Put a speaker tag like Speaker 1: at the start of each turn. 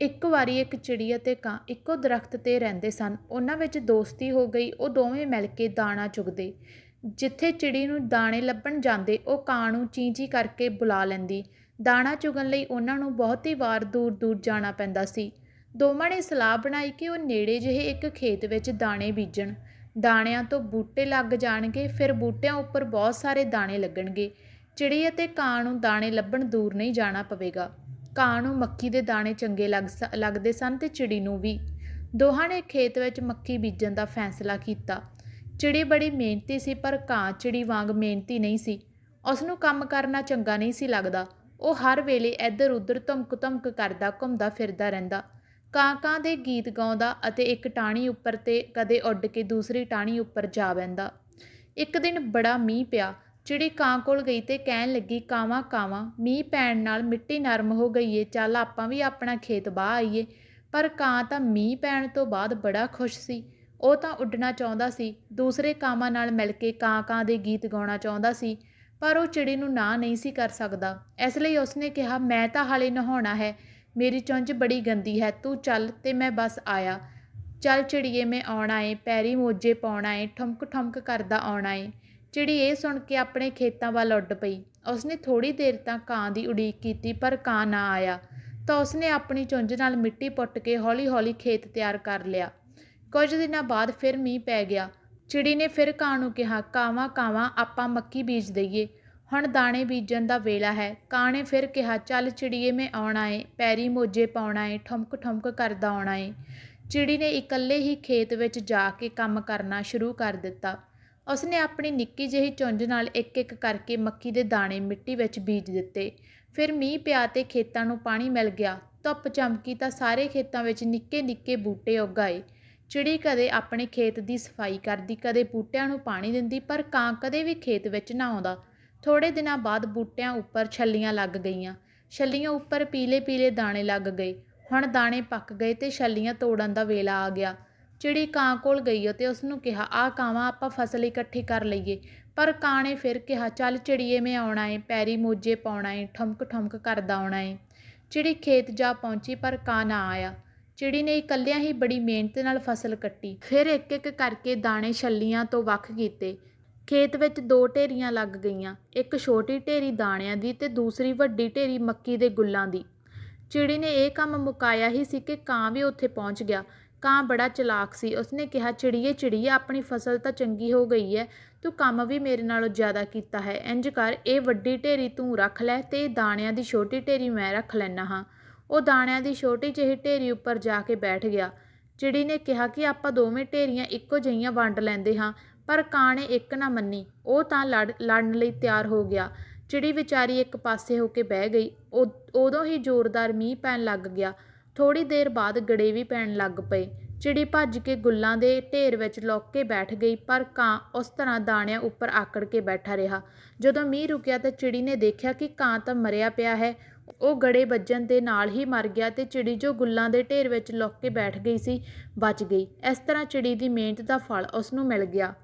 Speaker 1: ਇੱਕ ਵਾਰੀ ਇੱਕ ਚਿੜੀ ਅਤੇ ਕਾਂ ਇੱਕੋ ਦਰਖਤ 'ਤੇ ਰਹਿੰਦੇ ਸਨ। ਉਹਨਾਂ ਵਿੱਚ ਦੋਸਤੀ ਹੋ ਗਈ। ਉਹ ਦੋਵੇਂ ਮਿਲ ਕੇ ਦਾਣਾ ਚੁਗਦੇ। ਜਿੱਥੇ ਚਿੜੀ ਨੂੰ ਦਾਣੇ ਲੱਭਣ ਜਾਂਦੇ, ਉਹ ਕਾਂ ਨੂੰ ਚੀਂ ਚੀਂ ਕਰਕੇ ਬੁਲਾ ਲੈਂਦੀ। ਦਾਣਾ ਚੁਗਣ ਲਈ ਉਹਨਾਂ ਨੂੰ ਬਹੁਤੀ ਵਾਰ ਦੂਰ ਦੂਰ ਜਾਣਾ ਪੈਂਦਾ ਸੀ। ਦੋਵਾਂ ਨੇ ਸਲਾਹ ਬਣਾਈ ਕਿ ਉਹ ਨੇੜੇ ਜਿਹੇ ਇੱਕ ਖੇਤ ਵਿੱਚ ਦਾਣੇ ਬੀਜਣ। ਦਾਣਿਆਂ ਤੋਂ ਬੂਟੇ ਲੱਗ ਜਾਣਗੇ। ਫਿਰ ਬੂਟਿਆਂ ਉੱਪਰ ਬਹੁਤ ਸਾਰੇ ਦਾਣੇ ਲੱਗਣਗੇ। ਚਿੜੀ ਅਤੇ ਕਾਂ ਨੂੰ ਦਾਣੇ ਲੱਭਣ ਦੂਰ ਨਹੀਂ ਜਾਣਾ ਪਵੇਗਾ। ਕਾਂ ਨੂੰ ਮੱਕੀ ਦੇ ਦਾਣੇ ਚੰਗੇ ਲੱਗ ਸ- ਲੱਗਦੇ ਸਨ ਤੇ ਚਿੜੀ ਨੂੰ ਵੀ। ਦੋਹਾਂ ਨੇ ਖੇਤ ਵਿੱਚ ਮੱਕੀ ਬੀਜਣ ਦਾ ਫੈਸਲਾ ਕੀਤਾ। ਚਿੜੀ ਬੜੀ ਮਿਹਨਤੀ ਸੀ, ਪਰ ਕਾਂ ਚਿੜੀ ਵਾਂਗ ਮਿਹਨਤੀ ਨਹੀਂ ਸੀ। ਉਸ ਨੂੰ ਕੰਮ ਕਰਨਾ ਚੰਗਾ ਨਹੀਂ ਸੀ ਲੱਗਦਾ। ਉਹ ਹਰ ਵੇਲੇ ਇੱਧਰ ਉੱਧਰ ਧਮਕ ਧਮਕ ਕਰਦਾ, ਘੁੰਮਦਾ ਫਿਰਦਾ ਰਹਿੰਦਾ। ਕਾਂ ਕਾਂ ਦੇ ਗੀਤ ਗਾਉਂਦਾ ਅਤੇ ਇੱਕ ਟਾਹਣੀ ਉੱਪਰ ਤੇ ਕਦੇ ਉੱਡ ਕੇ ਦੂਸਰੀ ਟਾਹਣੀ ਉੱਪਰ ਜਾ ਬਹਿੰਦਾ ਇੱਕ ਦਿਨ ਬੜਾ ਮੀਂਹ ਪਿਆ। ਚਿੜੀ ਕਾਂ ਕੋਲ ਗਈ ਤੇ ਕਹਿਣ ਲੱਗੀ, ਕਾਵਾਂ ਕਾਵਾਂ, ਮੀਂਹ ਪੈਣ ਨਾਲ ਮਿੱਟੀ ਨਰਮ ਹੋ ਗਈ ਏ, ਚੱਲ ਆਪਾਂ ਵੀ ਆਪਣਾ ਖੇਤ ਬਾਹ ਆਈਏ। ਪਰ ਕਾਂ ਤਾਂ ਮੀਂਹ ਪੈਣ ਤੋਂ ਬਾਅਦ ਬੜਾ ਖੁਸ਼ ਸੀ। ਉਹ ਤਾਂ ਉੱਡਣਾ ਚਾਹੁੰਦਾ ਸੀ, ਦੂਸਰੇ ਕਾਵਾਂ ਨਾਲ ਮਿਲ ਕੇ ਕਾਂ ਕਾਂ ਦੇ ਗੀਤ ਗਾਉਣਾ ਚਾਹੁੰਦਾ ਸੀ, ਪਰ ਉਹ ਚਿੜੀ ਨੂੰ ਨਾ ਨਹੀਂ ਸੀ ਕਰ ਸਕਦਾ। ਇਸ ਲਈ ਉਸਨੇ ਕਿਹਾ, ਮੈਂ ਤਾਂ ਹਾਲੇ ਨਹਾਉਣਾ ਹੈ, ਮੇਰੀ ਚੁੰਝ ਬੜੀ ਗੰਦੀ ਹੈ, ਤੂੰ ਚੱਲ ਤੇ ਮੈਂ ਬਸ ਆਇਆ। ਚੱਲ ਚਿੜੀਏ, ਮੈਂ ਆਉਣਾ ਏ, ਪੈਰੀ ਮੋਜੇ ਪਾਉਣਾ ਏ ਠੁਮਕ ਠੁਮਕ ਕਰਦਾ ਆਉਣਾ ਏ। ਚਿੜੀ ਇਹ ਸੁਣ ਕੇ ਆਪਣੇ ਖੇਤਾਂ ਵੱਲ ਉੱਡ ਪਈ। ਉਸਨੇ ਥੋੜੀ ਦੇਰ ਤਾਂ ਕਾਂ ਦੀ ਉਡੀਕ ਕੀਤੀ, ਪਰ ਕਾਂ ਨਾ ਆਇਆ। ਤਾਂ ਉਸਨੇ ਆਪਣੀ ਚੁੰਝ ਨਾਲ ਮਿੱਟੀ ਪੁੱਟ ਕੇ ਹੌਲੀ-ਹੌਲੀ ਖੇਤ ਤਿਆਰ ਕਰ ਲਿਆ। ਕੁਝ ਦਿਨਾਂ ਬਾਅਦ ਫਿਰ ਮੀਂਹ ਪੈ ਗਿਆ। ਚਿੜੀ ਨੇ ਫਿਰ ਕਾਂ ਨੂੰ ਕਿਹਾ, ਕਾਵਾਂ ਕਾਵਾਂ, ਆਪਾਂ ਮੱਕੀ ਬੀਜ ਦਈਏ। ਹੁਣ ਦਾਣੇ ਬੀਜਣ ਦਾ ਵੇਲਾ ਹੈ। ਕਾਂ ਨੇ ਫਿਰ ਕਿਹਾ, ਚੱਲ ਚਿੜੀਏ, ਮੈਂ ਆਉਣਾ ਏ ਪੈਰੀ ਮੋਜੇ ਪਾਉਣਾ ਏ ਠੁਮਕ ਠੁਮਕ ਕਰਦਾ ਆਉਣਾ ਏ ਚਿੜੀ ਨੇ ਇਕੱਲੇ ਹੀ ਖੇਤ ਵਿੱਚ ਜਾ ਕੇ ਕੰਮ ਕਰਨਾ ਸ਼ੁਰੂ ਕਰ ਦਿੱਤਾ। ਉਸਨੇ ਆਪਣੀ ਨਿੱਕੀ ਜਿਹੀ ਚੁੰਝ ਨਾਲ ਇੱਕ ਇੱਕ ਕਰਕੇ ਮੱਕੀ ਦੇ ਦਾਣੇ ਮਿੱਟੀ ਵਿੱਚ ਬੀਜ ਦਿੱਤੇ। ਫਿਰ ਮੀਂਹ ਪਿਆ ਤੇ ਖੇਤਾਂ ਨੂੰ ਪਾਣੀ ਮਿਲ ਗਿਆ। ਧੁੱਪ ਚਮਕੀ ਤਾਂ ਸਾਰੇ ਖੇਤਾਂ ਵਿੱਚ ਨਿੱਕੇ ਨਿੱਕੇ ਬੂਟੇ ਉੱਗ ਆਏ। ਚਿੜੀ ਕਦੇ ਆਪਣੇ ਖੇਤ ਦੀ ਸਫ਼ਾਈ ਕਰਦੀ, ਕਦੇ ਬੂਟਿਆਂ ਨੂੰ ਪਾਣੀ ਦਿੰਦੀ, ਪਰ ਕਾਂ ਕਦੇ ਵੀ ਖੇਤ ਵਿੱਚ ਨਾ ਆਉਂਦਾ। ਥੋੜੇ ਦਿਨਾਂ ਬਾਅਦ ਬੂਟਿਆਂ ਉੱਪਰ ਛੱਲੀਆਂ ਲੱਗ ਗਈਆਂ। ਛੱਲੀਆਂ ਉੱਪਰ ਪੀਲੇ ਪੀਲੇ ਦਾਣੇ ਲੱਗ ਗਏ। ਹੁਣ ਦਾਣੇ ਪੱਕ ਗਏ ਤੇ ਛੱਲੀਆਂ ਤੋੜਨ ਦਾ ਵੇਲਾ ਆ ਗਿਆ। ਚਿੜੀ ਕਾਂ ਕੋਲ ਗਈ ਅਤੇ ਉਸ ਨੂੰ ਕਿਹਾ ਆਹ ਕਾਵਾਂ ਆਪਾਂ ਫਸਲ ਇਕੱਠੀ ਕਰ ਲਈਏ। ਪਰ ਕਾਂ ਨੇ ਫਿਰ ਕਿਹਾ, ਚੱਲ ਚਿੜੀਏ ਮੈਂ ਆਉਣਾ ਏ, ਪੈਰੀ ਮੋਜੇ ਪਾਉਣਾ ਏ, ਠਮਕ ਠਮਕ ਕਰਦਾ ਆਉਣਾ ਏ। ਚਿੜੀ ਖੇਤ ਜਾ ਪਹੁੰਚੀ ਪਰ ਕਾਂ ਨਾ ਆਇਆ। ਚਿੜੀ ਨੇ ਇਕੱਲਿਆਂ ਹੀ ਬੜੀ ਮਿਹਨਤ ਨਾਲ ਫਸਲ ਕੱਟੀ। ਫਿਰ ਇੱਕ ਇੱਕ ਕਰਕੇ ਦਾਣੇ ਛੱਲੀਆਂ ਤੋਂ ਵੱਖ ਕੀਤੇ। ਖੇਤ ਵਿੱਚ ਦੋ ਢੇਰੀਆਂ ਲੱਗ ਗਈਆਂ, ਇੱਕ ਛੋਟੀ ਢੇਰੀ ਦਾਣਿਆਂ ਦੀ ਤੇ ਦੂਸਰੀ ਵੱਡੀ ਢੇਰੀ ਮੱਕੀ ਦੇ ਗੁੱਲਾਂ ਦੀ। ਚਿੜੀ ਨੇ ਇਹ ਕੰਮ ਮੁਕਾਇਆ ਹੀ ਸੀ ਕਿ ਕਾਂ ਵੀ ਉੱਥੇ ਪਹੁੰਚ ਗਿਆ। ਕਾਂ ਬੜਾ ਚਲਾਕ ਸੀ। ਉਸਨੇ ਕਿਹਾ, ਚਿੜੀਏ ਚਿੜੀਏ, ਆਪਣੀ ਫਸਲ ਤਾਂ ਚੰਗੀ ਹੋ ਗਈ ਹੈ ਤੂੰ ਕੰਮ ਵੀ ਮੇਰੇ ਨਾਲੋਂ ਜ਼ਿਆਦਾ ਕੀਤਾ ਹੈ। ਇੰਜ ਕਰ, ਇਹ ਵੱਡੀ ਢੇਰੀ ਤੂੰ ਰੱਖ ਲੈ ਤੇ ਇਹ ਦਾਣਿਆਂ ਦੀ ਛੋਟੀ ਢੇਰੀ ਮੈਂ ਰੱਖ ਲੈਣਾ ਹਾਂ। ਉਹ ਦਾਣਿਆਂ ਦੀ ਛੋਟੀ ਜਿਹੀ ਢੇਰੀ ਉੱਪਰ ਜਾ ਕੇ ਬੈਠ ਗਿਆ। ਚਿੜੀ ਨੇ ਕਿਹਾ ਕਿ ਆਪਾਂ ਦੋਵੇਂ ਢੇਰੀਆਂ ਇੱਕੋ ਜਿਹੀਆਂ ਵੰਡ ਲੈਂਦੇ ਹਾਂ, ਪਰ ਕਾਂ ਨੇ ਇੱਕ ਨਾ ਮੰਨੀ। ਉਹ ਤਾਂ ਲੜ, ਲੜਨ ਲਈ ਤਿਆਰ ਹੋ ਗਿਆ। ਚਿੜੀ ਵਿਚਾਰੀ ਇੱਕ ਪਾਸੇ ਹੋ ਕੇ ਬਹਿ ਗਈ। ਉਦ- ਉਦੋਂ ਹੀ ਜ਼ੋਰਦਾਰ ਮੀਂਹ ਪੈਣ ਲੱਗ ਗਿਆ। ਥੋੜ੍ਹੀ ਦੇਰ ਬਾਅਦ ਗੜੇ ਵੀ ਪੈਣ ਲੱਗ ਪਏ। ਚਿੜੀ ਭੱਜ ਕੇ ਗੁੱਲਾਂ ਦੇ ਢੇਰ ਵਿੱਚ ਲੁੱਕ ਕੇ ਬੈਠ ਗਈ, ਪਰ ਕਾਂ ਉਸ ਤਰ੍ਹਾਂ ਦਾਣਿਆਂ ਉੱਪਰ ਆਕੜ ਕੇ ਬੈਠਾ ਰਿਹਾ। ਜਦੋਂ ਮੀਂਹ ਰੁਕਿਆ ਤਾਂ ਚਿੜੀ ਨੇ ਦੇਖਿਆ ਕਿ ਕਾਂ ਤਾਂ ਮਰਿਆ ਪਿਆ ਹੈ। ਉਹ ਗੜੇ ਵੱਜਣ ਦੇ ਨਾਲ ਹੀ ਮਰ ਗਿਆ ਤੇ ਚਿੜੀ ਜੋ ਗੁੱਲਾਂ ਦੇ ਢੇਰ ਵਿੱਚ ਲੁੱਕ ਕੇ ਬੈਠ ਗਈ ਸੀ, ਬਚ ਗਈ। ਇਸ ਤਰ੍ਹਾਂ ਚਿੜੀ ਦੀ ਮਿਹਨਤ ਦਾ ਫਲ ਉਸ ਨੂੰ ਮਿਲ ਗਿਆ।